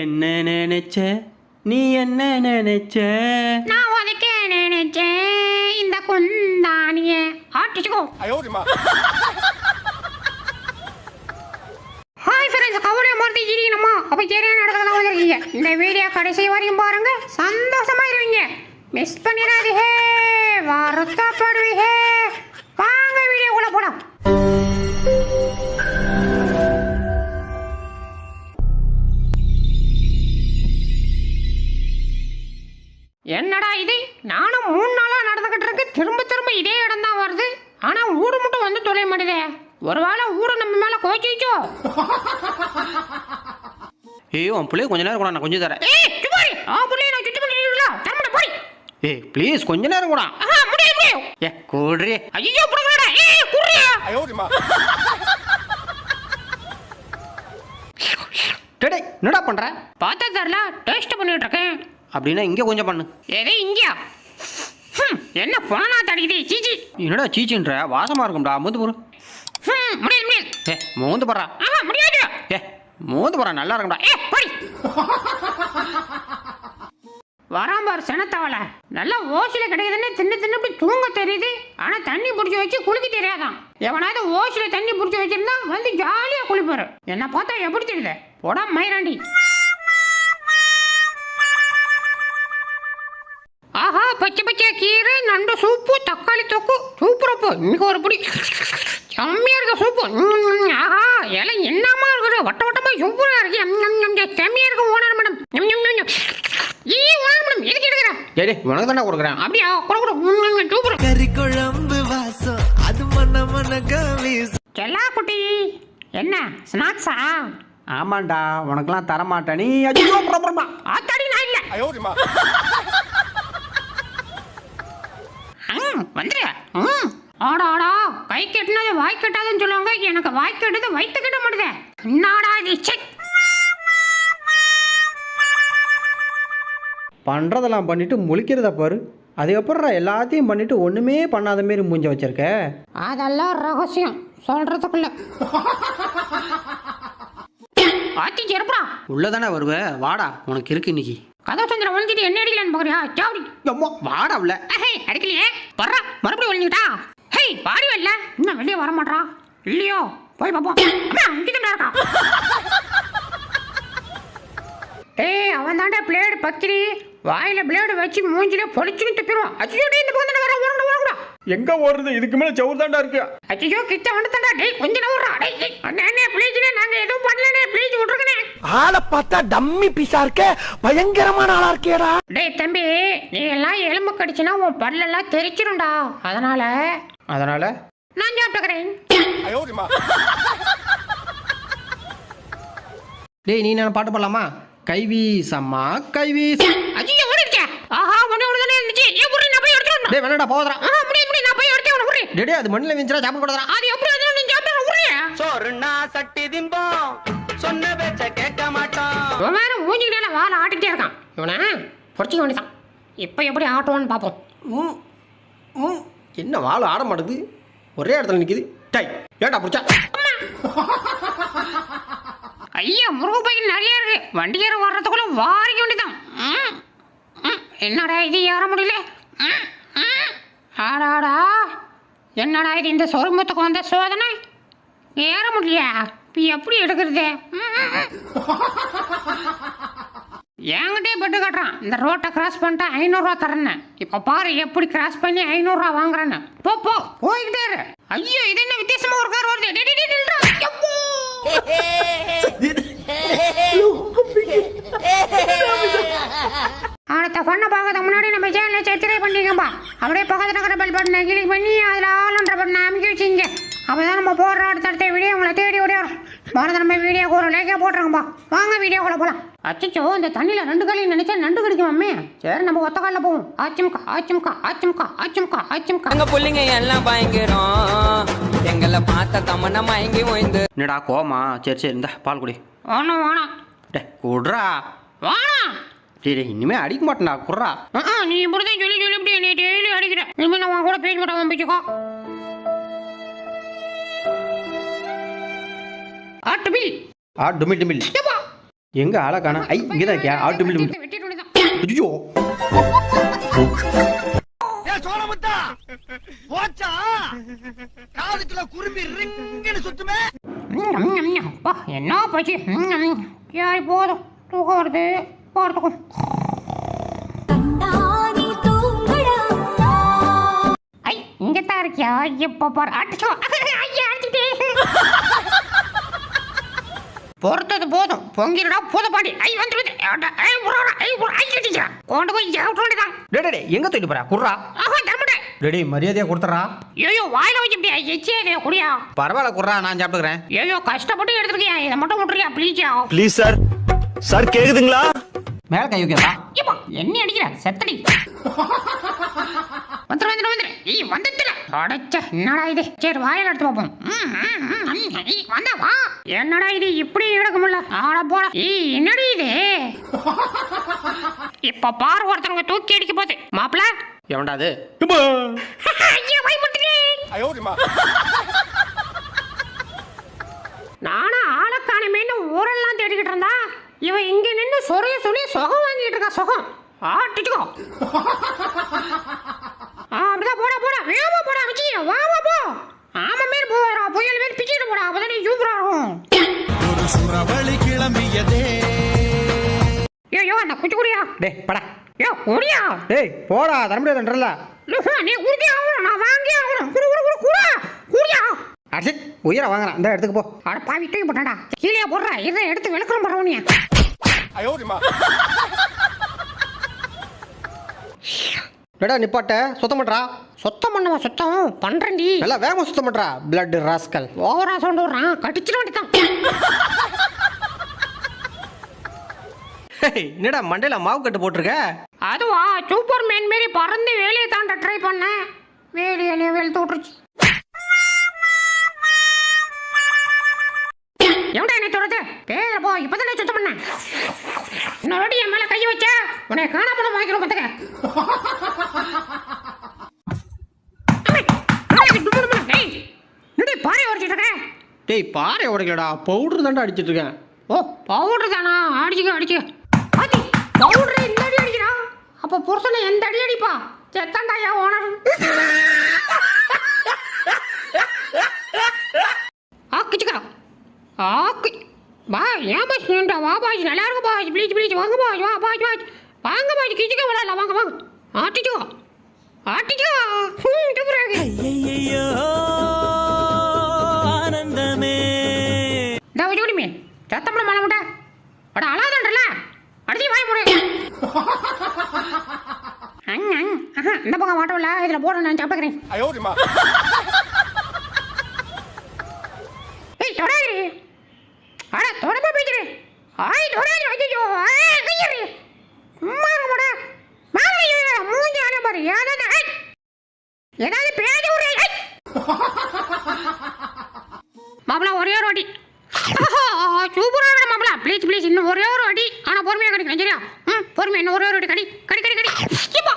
என்ன நினைச்ச? நீ என்ன நினைச்ச? நான் உதைக்க நினைச்சேன் இந்த குந்தானிய. ஆட்டிச்சுக்கோ. ஹாய் ஃப்ரெண்ட்ஸ் கவலை மறுத்து இடிக்கணுமா அப்போ சரியான நடக்கலாம் வந்திருக்கீங்க. இந்த வீடியோ கடைசி வரையும் பாருங்க. சந்தோஷமா இருவீங்க. மிஸ் பண்ணிடாதீங்க. வருத்தப்படுவீங்க. வாங்க வீடியோக்குள்ள போலாம். என்னடா இது? நானும் மூணு நாளா நடந்துகிட்டு இருக்கு திரும்ப திரும்ப இதே இடம் தான் வருது. ஆனா ஊடு மட்டும் வந்து தொலைய மாட்டேதே. ஒருவேளை ஊடு நம்ம மேல கோச்சிச்சோ ஏய் உன் பிள்ளைய கொஞ்ச நேரம் கூட நான் கொஞ்சம் தரேன். ஏய் ஆ புள்ளைய நான் சுத்தம் பண்ணிடுறா தரமட போய். ஏய் ப்ளீஸ் கொஞ்ச நேரம் கூட. ஆஹா முடியாது முடியாது ஏ கூடுறே. ஐயோ புடுங்கடா ஏய் குர்ரியா டேடே என்னடா பண்ற? பார்த்தா தரல டேஸ்ட் பண்ணிட்டு இருக்கேன். அப்படின்னா இங்கே கொஞ்சம் பண்ணு. எது இங்கயா? என்ன பொணனா தடிக்குது? சீச்சி என்னடா சீச்சின்ற வாசமா இருக்கும்டா. மூந்து போடு. முடியாது முடியாது. ஏ மூந்து போடுறா. ஆஹா முடியாது. ஏ மூந்து போடுறா. நல்லா இருக்கும்டா. ஏ போடி. வரான் பாரு செனத்தவளை. நல்லா ஓசில கிடைக்குதுன்னு தின்னு தின்னு இப்படி தூங்க தெரியுது. ஆனா தண்ணி பிடிச்சி வச்சு குளிக்க தெரியாதான். எவனாவது ஓசில தண்ணி பிடிச்சி வச்சிருந்தா வந்து ஜாலியா குளிப்பாரு. என்ன பார்த்தா எப்படி தெரியுது? போடா மயிராண்டி. நண்டு சூப்பு தக்காளி தொக்கு சூப்பரப்பு. இன்னைக்கு ஒரு பிடி. செம்மையா இருக்க சூப்பு. ஆஹா இலை என்னமா இருக்குது? வட்ட வட்டமா சூப்பரா இருக்கு. ம், ம், ம், செம்மையா இருக்கு ஓனர் மேடம். ஈ ஓனர் மேடம் எதுக்கு எடுக்கிற டேடே உனக்கு தானே கொடுக்குறேன். அப்படியா? கூட கூட. சூப்பர். கறி குழம்பு வாசம். அது மன வீசும் செல்லா குட்டி. என்ன? ஸ்நாக்ஸா? ஆமாண்டா உனக்கெல்லாம் தரமாட்டேன். நீ ஆத்தாடி நான் இல்ல ம், வந்துரு ம். ஆடா ஆடா கை கெட்டினது வாய் கெட்டாதுன்னு சொல்லுவாங்க. எனக்கு வாய் கெட்டது வயிற்று கெட்ட மாட்டுதே. என்னடா இது. பண்ணுறதெல்லாம் பண்ணிட்டு முழிக்கிறத பாரு. அதுக்கப்புறம் எல்லாத்தையும் பண்ணிட்டு ஒன்றுமே பண்ணாத மாரி மூஞ்ச வச்சிருக்க. அதெல்லாம் ரகசியம். சொல்றதுக்குள்ள. ஆத்தி செருப்பா உள்ளதானே வருவ? வாடா உனக்கு இருக்கு இன்னைக்கு. கதவு சந்திர ஒழிஞ்சிட்டு என்ன அடிக்கலான்னு பாக்குறியா சாவடி அம்மா வாடா உள்ள. ஹே அடிக்கலையே. வர்றா மறுபடியும் ஒழிஞ்சுட்டா ஹே பாடி வரல. இன்னும் வெளியே வர மாட்டா இல்லையோ போய் பார்ப்போம் அம்மா, இங்கிட்டு இருக்கா. ஏய் அவன் தாண்டா பிளேடு பத்திரி. வாயில பிளேடு வச்சு மூஞ்சில பொழிச்சுன்னு துப்பிடுவான். அச்சோ டேய் இந்த பக்கம் வர ஓடக்கூடா எங்க ஓடுறது? இதுக்கு மேல சவுர் தாண்டா இருக்கு. அச்சோ கிட்ட வந்துட்டா டேய் கொஞ்சம் நவுறா டேய் டேய். அண்ணே ப்ளீஸ்ண்ணே நாங்க எதுவும் பண்ணலனே ப்ளீஸ் விட்டுருக்கனே ஆளை பார்த்தா டம்மி பீஸா இருக்க. பயங்கரமான ஆளா இருக்கேடா. டேய் தம்பி நீ எல்லாம் எலும்பு கடிச்சுனா உன் பல்லெல்லாம் தெரிச்சிரும்டா. அதனால அதனால? நான் சாப்பிட்டுக்கிறேன் டேய் நீ நான் பாட்டு பாடலாமா? கைவீசம்மா கைவீஸ் அஜியோ ஓடிச்சே ஆஹா ஒண்ணு ஒண்ணு இருந்துச்சு. ஏ புரி நான் போய் எடுத்துறேன் டேய் வேணாடா நான் டேய், அது மண்ணில் விஞ்சிரா சாப்பிட கூடாதா அது எப்படி அது நீ சாப்பிட்டு புரி சோறுனா சட்டி திம்போம் சொன்ன பேச்ச கேட்க மாட்டோம். இவன் வேற மூஞ்சிக்கிட்டே வாழை ஆட்டிட்டே இருக்கான். இவனை பொறிச்சிக்க வேண்டியதான் இப்போ எப்படி ஆட்டுவான்னு பார்ப்போம் ம் ம். என்ன வாழை ஆட மாட்டேது? ஒரே இடத்துல நிக்குது. டை ஏடா புடிச்சா? ஐயா முருகு பையன் நிறைய இருக்கு. வண்டியார வர்றதுக்குள்ள வாரிக்க வேண்டியதான் என்னடா இது? ஏற முடியல. ஆடாடா. என்னடா இது இந்த சொருமத்துக்கு வந்த சோதனை? ஏற முடியலையா? இப்போ எப்படி எடுக்கிறது. என்கிட்டே பெட்டு கட்டுறான். இந்த ரோட்டை கிராஸ் பண்ணிட்டு ஐநூறுரூவா தரேன்னு. இப்போ பாரு எப்படி கிராஸ் பண்ணி ஐநூறுரூவா வாங்குறேன்னு. போ போ போய்கிட்டே இரு. ஐயோ இது என்ன வித்தியாசமா ஒரு கார் வருது? அடுத்த பண்ண பார்க்கறதுக்கு முன்னாடி சேனலை சப்ஸ்கிரைப் பண்ணிக்கம்பா. அப்படியே பக்கத்தில் இருக்கிற பெல் பட்டனை கிளிக் பண்ணி அதில் ஆளுன்ற பட்டனை அமைக்க வச்சுங்க அப்போ தான் நம்ம போடுற அடுத்தடுத்த வீடியோ உங்களை தேடி ஓடியாரும் பாரத நம்ம வீடியோக்கு ஒரு லைக்கே போட்டுருங்கப்பா. வாங்க வீடியோக்குள்ள போகலாம் அச்சச்சோ இந்த தண்ணியில் ரெண்டு காலையும் நினைச்சா நண்டு கிடைக்குமாமே சரி நம்ம ஒத்த காலில் போவோம். ஆச்சும்கா ஆச்சும்கா ஆச்சும்கா ஆச்சும்கா ஆச்சும்கா எங்க புள்ளைங்க எல்லாம் பயங்கரம். எங்களை பார்த்த தமன்னா மயங்கி ஓய்ந்து. என்னடா கோமா சரி சரி இந்த பால் குடி. வேணாம் வேணாம் டே குட்ரா வேணாம் டேய் இனிமே அடிக்க மாட்டேன்டா ஆ, நீ இப்படிதான் சொல்லி சொல்லி இப்படி என்னை டெய்லி அடிக்கிற. இனிமேல் நான் உன் கூட பேச மாட்டேன் பிச்சுக்கோ. ஆட்டு பில் ஆ டுமில் டுமில். எங்க ஆளை காணா? ஐ இங்கே தான் இருக்கியா? ஆட்டு மில்லு வெட்டிட்டு விடுதான் ஐயோ. சோழமுத்தா. போச்சா? காதுக்குள்ள குரும்பி ரிங்குன்னு சுத்துமே. என்ன போச்சு. சரி போதும். தூக்கம் வருது. போகிறதுக்கும் ஐ இங்கே தான் இருக்கியா? எப்போ பாரு அடிச்சோ ஐயா அடிச்சுட்டே பொறுத்தது போதும். பொங்கிடா போத பாடி ஐ வந்து வந்து. ஐ கொண்டு போய் ஜவுட்டு வேண்டியதான் டே டே, டே எங்க தூக்கிட்டு போறா? குர்ரா ஆஹா தரமாட்டே டேடி மரியாதையா கொடுத்துறா. ஐயோ வாயில வச்சுட்டியா எச்சியா குடியா? பரவாயில்ல குர்ரா நான் சாப்பிட்டுக்கிறேன். ஐயோ கஷ்டப்பட்டு எடுத்துருக்கியா? இதை மட்டும் விட்டுறியா ப்ளீஸா ப்ளீஸ் சார் சார் கேக்குதுங்களா? மேல கை வைக்கிறா என்ன அடிக்கிற? செத்தடி. வந்துரு வந்துரு வந்துரு. ஈ வந்துட்டுல. அடைச்ச என்னடா இது? சரி வாயில எடுத்து பார்ப்போம். வந்தா வா. என்னடா இது? இப்படி எடுக்க முடியல. ஆட போட. ஈ என்னடி இது? இப்ப பாரு ஒருத்தவங்க தூக்கி அடிக்க போகுது. மாப்பிள. எவன்டா அது? ஐயா பயமுறுத்துறேன் நானா ஆளக்கானமேன்னு ஊரெல்லாம் தேடிக்கிட்டு இருந்தா? இவன் இங்க நின்னு சொறைய சொல்லி சுகம் வாங்கிட்டு இருக்கா சுகம். ஆட்டிச்சுக்கோ அப்படிதான் போடா போடா. வேகமா போடா வச்சு வாமா போ. ஆமா மேல் போறா புயல் மேல் பிச்சுட்டு போடா. அப்பதான் நீ சூப்பரா இருக்கும். ஒரு சுறவழி கிளம்பியதே ஐயோ அந்த குச்சி குடியா. டே படா. ஐயோ குடியா. டேய் போடா தர முடியாதுன்றல நீ குடிக்கே ஆகணும் நான் வாங்கியே ஆகணும். குடு குடு குடு குடா. குடியா. அடிச்சு உயிரை வாங்குறான். இந்த இடத்துக்கு போ. அட பாவி தூக்கி போட்டாடா கீழே போடுறா. இதை எடுத்து விளக்கம் பரவனியா டேடா நிப்பாட்ட? சுத்தம் பண்றா? சுத்தம் பண்ணவா சுத்தம்? பண்றேன்டி. நல்லா வேகமா சுத்தம் பண்றா பிளட் ராஸ்கல் ஓவரா சவுண்ட் விடுறான். கடிச்சிட வேண்டியதான் என்னடா மண்டையில மாவு கட்டு போட்டிருக்க? அதுவா சூப்பர் மேன் மாரி பறந்து வேலையை தாண்ட ட்ரை பண்ணேன். வேலையிலே வேலை தோற்றுச்சு சொல்றது பேர போ இப்பதான் சுத்தம் பண்ணேன்? இன்னொரு என் மேல கை வச்ச? உன்னை காணாம பண்ண வாங்கிடும் பார்த்துக்க டேய் பாறை உடைக்கலடா. பவுடர் தான்டா அடிச்சிட்டு இருக்கேன். ஓ பவுடர் தானா? அடிச்சுக்க அடிச்சுக்க. பாத்தி பவுடர் இந்த அடி அடிக்கிறான் அப்ப புருஷனை எந்த அடி அடிப்பா? செத்தாண்டாயா ஓனர். ஆக்குச்சுக்கா. ஆக்கு. பா ஏன் பாஸ் நின்றா வா பாஸ் நல்லா இருக்கு பாஸ் ப்ளீச் ப்ளீச் வாங்க பாஸ் வா பாஸ் பாஸ் வாங்க பாஸ் கிச்சுக்க விடல வாங்க வாங்க. ஆட்டிச்சோ ஆட்டிச்சோ ஹம், சூப்பரா இருக்கு ஐயையோ ஆனந்தமே. இந்த வச்சு விடுமே சத்தப்பட மழை முட்டை. அட அழாதன்றல அடிச்சு வாய் போடு அங், அங். ஆஹா, இந்த பக்கம் மாட்டோம்ல இதுல போட நான் சாப்பிட்டுக்கிறேன் ஏய் தொடாதிரி அட தொடமா பேசுறேன் ஆய் தொடாதிரி ஐயோ ஆய் கையறி சும்மா இருக்க மாட மேல மூஞ்சி ஆன பாரு ஏதாவது ஐ. ஏதாவது பேஜ ஒரு மாப்பிளா ஒரே ஒரு அடி சூப்பராக இருக்கு மாப்பிளா. ப்ளீஸ் ப்ளீஸ் இன்னும் ஒரே ஒரு அடி ஆனால் பொறுமையாக கடிக்கணும் சரியா? ம் பொறுமையா இன்னும் ஒரே ஒரு அடி கடி கடி கடி கடி. இப்பா